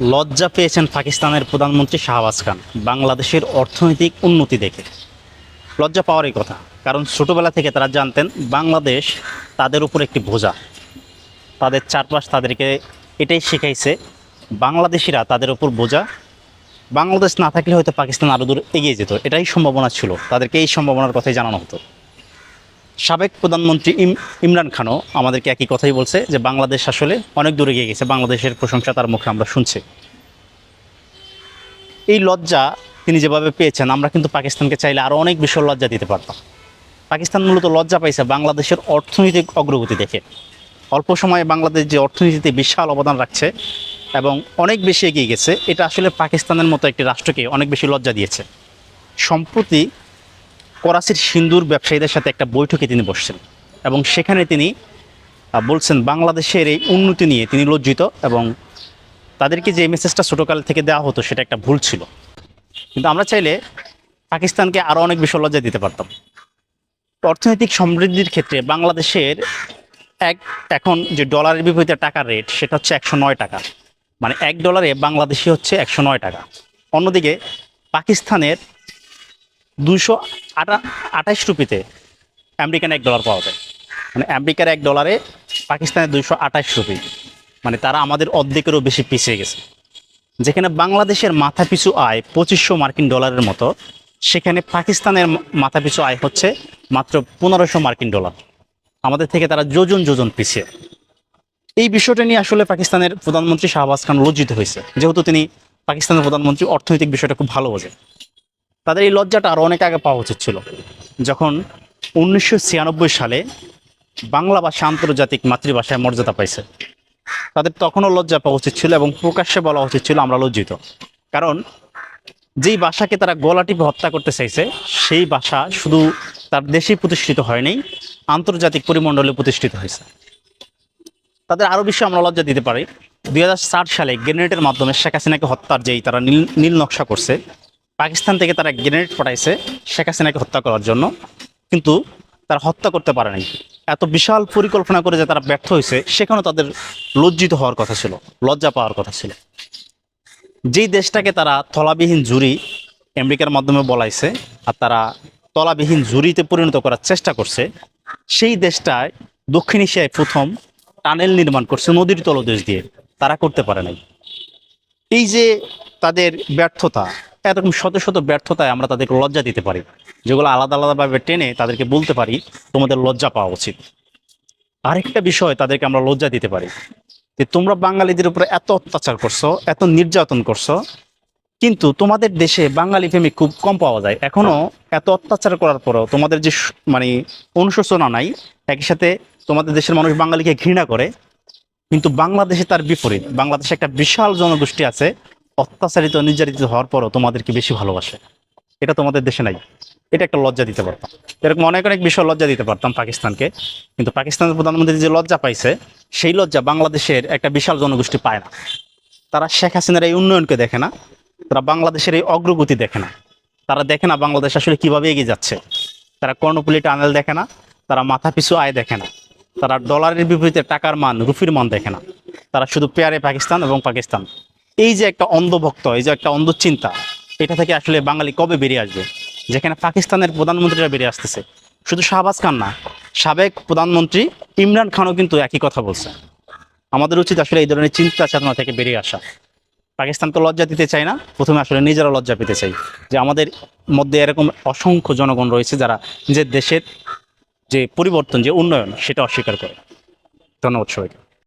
লজ্জা পেয়েছেন পাকিস্তানের প্রধানমন্ত্রী শাহবাজ খান, বাংলাদেশের অর্থনৈতিক উন্নতি দেখে। লজ্জা পাওয়ারই কথা, কারণ ছোটোবেলা থেকে তারা জানতেন বাংলাদেশ তাদের উপর একটি বোঝা। তাদের চারপাশ তাদেরকে এটাই শেখাইছে, বাংলাদেশিরা তাদের উপর বোঝা। বাংলাদেশ না থাকলে হয়তো পাকিস্তান আরও দূর এগিয়ে যেত, এটাই সম্ভাবনা ছিল। তাদেরকে এই সম্ভাবনার কথাই জানানো হতো। সাবেক প্রধানমন্ত্রী ইম ইমরান খানও আমাদেরকে একই কথাই বলছে যে বাংলাদেশ আসলে অনেক দূরে এগিয়ে গেছে, বাংলাদেশের প্রশংসা তার মুখে আমরা শুনছি। এই লজ্জা তিনি যেভাবে পেয়েছেন, আমরা কিন্তু পাকিস্তানকে চাইলে আরও অনেক বিষয় লজ্জা দিতে পারতাম। পাকিস্তান মূলত লজ্জা পাইছে বাংলাদেশের অর্থনৈতিক অগ্রগতি দেখে। অল্প সময়ে বাংলাদেশ যে অর্থনীতিতে বিশাল অবদান রাখছে এবং অনেক বেশি এগিয়ে গেছে, এটা আসলে পাকিস্তানের মতো একটি রাষ্ট্রকে অনেক বেশি লজ্জা দিয়েছে। সম্প্রতি করাচির সিন্দুর ব্যবসায়ীদের সাথে একটা বৈঠকে তিনি বসছেন। এবং সেখানে তিনি বলছেন বাংলাদেশের এই উন্নতি নিয়ে তিনি লজ্জিত এবং তাদেরকে যে মেসেজটা ছোটোকাল থেকে দেওয়া হতো সেটা একটা ভুল ছিল। কিন্তু আমরা চাইলে পাকিস্তানকে আরও অনেক বেশি লজ্জা দিতে পারতাম। অর্থনৈতিক সমৃদ্ধির ক্ষেত্রে বাংলাদেশের এক, এখন যে ডলারের বিপরীতে টাকার রেট সেটা হচ্ছে একশো নয় টাকা। মানে এক ডলারে বাংলাদেশি হচ্ছে একশো নয় টাকা। অন্যদিকে পাকিস্তানের দুশো আটা আঠাশ রুপিতে আমেরিকান এক ডলার পাওয়া যায়। মানে আমেরিকার এক ডলারে পাকিস্তানের দুইশো আঠাশ রুপি। মানে তারা আমাদের অর্ধেকেরও বেশি পিছিয়ে গেছে। যেখানে বাংলাদেশের মাথা পিছু আয় পঁচিশশো মার্কিন ডলারের মতো, সেখানে পাকিস্তানের মা- মাথা পিছু আয় হচ্ছে মাত্র পনেরোশো মার্কিন ডলার আমাদের থেকে তারা যোজন যোজন পিছিয়ে। এই বিষয়টা নিয়ে আসলে পাকিস্তানের প্রধানমন্ত্রী শাহবাজ খান লজ্জিত হয়েছে। যেহেতু তিনি পাকিস্তানের প্রধানমন্ত্রী, অর্থনৈতিক বিষয়টা খুব ভালো বোঝে তাদের এই লজ্জাটা আরও অনেক আগে পাওয়া উচিত ছিল। যখন উনিশশো ছিয়ানব্বই সালে বাংলা ভাষা আন্তর্জাতিক মাতৃভাষায় মর্যাদা পাইছে। তাদের তখনও লজ্জা পাওয়া উচিত ছিল এবং প্রকাশ্যে বলা উচিত ছিল, আমরা লজ্জিত। কারণ যেই ভাষাকে তারা গলা টিপে হত্যা করতে চাইছে, সেই ভাষা শুধু তার দেশেই প্রতিষ্ঠিত হয়নি, আন্তর্জাতিক পরিমণ্ডলে প্রতিষ্ঠিত হয়েছে। তাদের আরও বেশি আমরা লজ্জা দিতে পারি। দুই সালে গ্রেনেডের মাধ্যমে শেখ হাসিনাকে হত্যার যেই তারা নীল নীল নকশা করছে পাকিস্তান থেকে তারা গ্রেনেড পাঠাইছে শেখ হাসিনাকে হত্যা করার জন্য, কিন্তু তারা হত্যা করতে পারে নাই। এত বিশাল পরিকল্পনা করে যে তারা ব্যর্থ হয়েছে, সেখানেও তাদের লজ্জিত হওয়ার কথা ছিল, লজ্জা পাওয়ার কথা ছিল। যেই দেশটাকে তারা তলাবিহীন জুরি আমেরিকার মাধ্যমে বলাইছে, আর তারা তলাবিহীন জুরিতে পরিণত করার চেষ্টা করছে, সেই দেশটায় দক্ষিণ এশিয়ায় প্রথম টানেল নির্মাণ করছে নদীর তলদেশ দিয়ে। তারা করতে পারে নাই। এই যে তাদের ব্যর্থতা এরকম শত শত ব্যর্থতায় আমরা তাদেরকে লজ্জা দিতে পারি, যেগুলো আলাদা আলাদাভাবে টেনে তাদেরকে বলতে পারি, তোমাদের লজ্জা পাওয়া উচিত। আরেকটা বিষয় তাদেরকে আমরা লজ্জা দিতে পারি, যে তোমরা বাঙালিদের উপরে এত অত্যাচার করছ, এত নির্যাতন করছ, কিন্তু তোমাদের দেশে বাঙালি প্রেমিক খুব কম পাওয়া যায়। এখনও এত অত্যাচার করার পরেও তোমাদের যে মানে অনুশোচনা নাই, একই সাথে তোমাদের দেশের মানুষ বাঙালিকে ঘৃণা করে, কিন্তু বাংলাদেশে তার বিপরীত। বাংলাদেশে একটা বিশাল জনগোষ্ঠী আছে অত্যাচারিত, নির্যাতিত হওয়ার পরও তোমাদেরকে বেশি ভালোবাসে। এটা তোমাদের দেশে নাই। এটা একটা লজ্জা দিতে পারতাম। এরকম অনেক অনেক বিষয় লজ্জা দিতে পারতাম পাকিস্তানকে। কিন্তু পাকিস্তানের প্রধানমন্ত্রী যে লজ্জা পাইছে, সেই লজ্জা বাংলাদেশের একটা বিশাল জনগোষ্ঠী পায় না। তারা শেখ হাসিনার এই উন্নয়নকে দেখে না। তারা বাংলাদেশের এই অগ্রগতি দেখে না। তারা দেখে না বাংলাদেশ আসলে কীভাবে এগিয়ে যাচ্ছে। তারা কর্ণপুলি টানেল দেখে না। তারা মাথা পিছু আয় দেখে না। তারা ডলারের বিপরীতে টাকার মান রুফির মান দেখে না। তারা শুধু পেয়ারে পাকিস্তান এবং পাকিস্তান। এই যে একটা অন্ধভক্ত, এই যে একটা অন্ধ চিন্তা এটা থেকে আসলে বাঙালি কবে বেরিয়ে আসবে? যেখানে পাকিস্তানের প্রধানমন্ত্রীরা বেরিয়ে আসতেছে। শুধু শাহবাজ খান না, সাবেক প্রধানমন্ত্রী ইমরান খানও কিন্তু একই কথা বলছে। আমাদের উচিত আসলে এই ধরনের চিন্তা চেতনা থেকে বেরিয়ে আসা। পাকিস্তান তো লজ্জা দিতে চায় না, প্রথমে আসলে নিজেরা লজ্জা পেতে চাই যে আমাদের মধ্যে এরকম অসংখ্য জনগণ রয়েছে যারা নিজের দেশের যে পরিবর্তন, যে উন্নয়ন, সেটা অস্বীকার করে। ধন্যবাদ সবাইকে।